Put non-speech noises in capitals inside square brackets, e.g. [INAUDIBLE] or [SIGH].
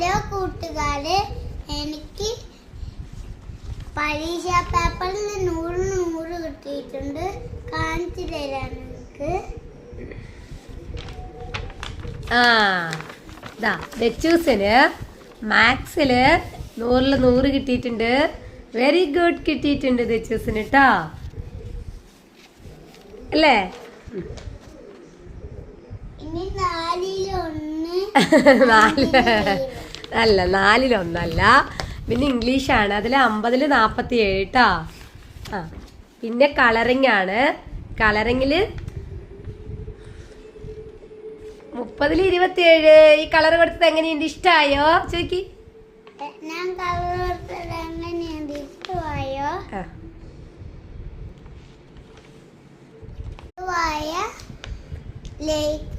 Hello കൂട്ടുകാരെ എനിക്ക് പരീക്ഷ പേപ്പറിൽ നൂറ് നൂറ് കിട്ടിയിട്ടുണ്ട്. കാണിച്ചു തരാൻ നിങ്ങൾക്ക് ആ ഇതാ ദച്ചൂസിന് മാത്സിൽ നൂറിൽ നൂറ് കിട്ടിയിട്ടുണ്ട്. വെരി ഗുഡ് കിട്ടിയിട്ടുണ്ട് ദച്ചൂസിന് കേട്ടോ അല്ലേ? ഇനി നാലിലൊന്ന് [LAUGHS] നാല്. അല്ല നാലിലൊന്നല്ല. പിന്നെ ഇംഗ്ലീഷാണ്. അതിൽ അമ്പതിൽ നാൽപ്പത്തി ഏഴ് കേട്ടോ ആ പിന്നെ കളറിംഗ് ആണ് കളറിങ്ങിൽ മുപ്പതിൽ ഇരുപത്തി ഏഴ് ഈ കളർ കൊടുത്തത് എങ്ങനെയുണ്ട് ഇഷ്ടമായോ ചോദിക്കി. ഞാൻ കളർ എങ്ങനെയുണ്ട് ഇഷ്ടമായോ? ആ. ഇഷ്ടമായ ലൈക്ക്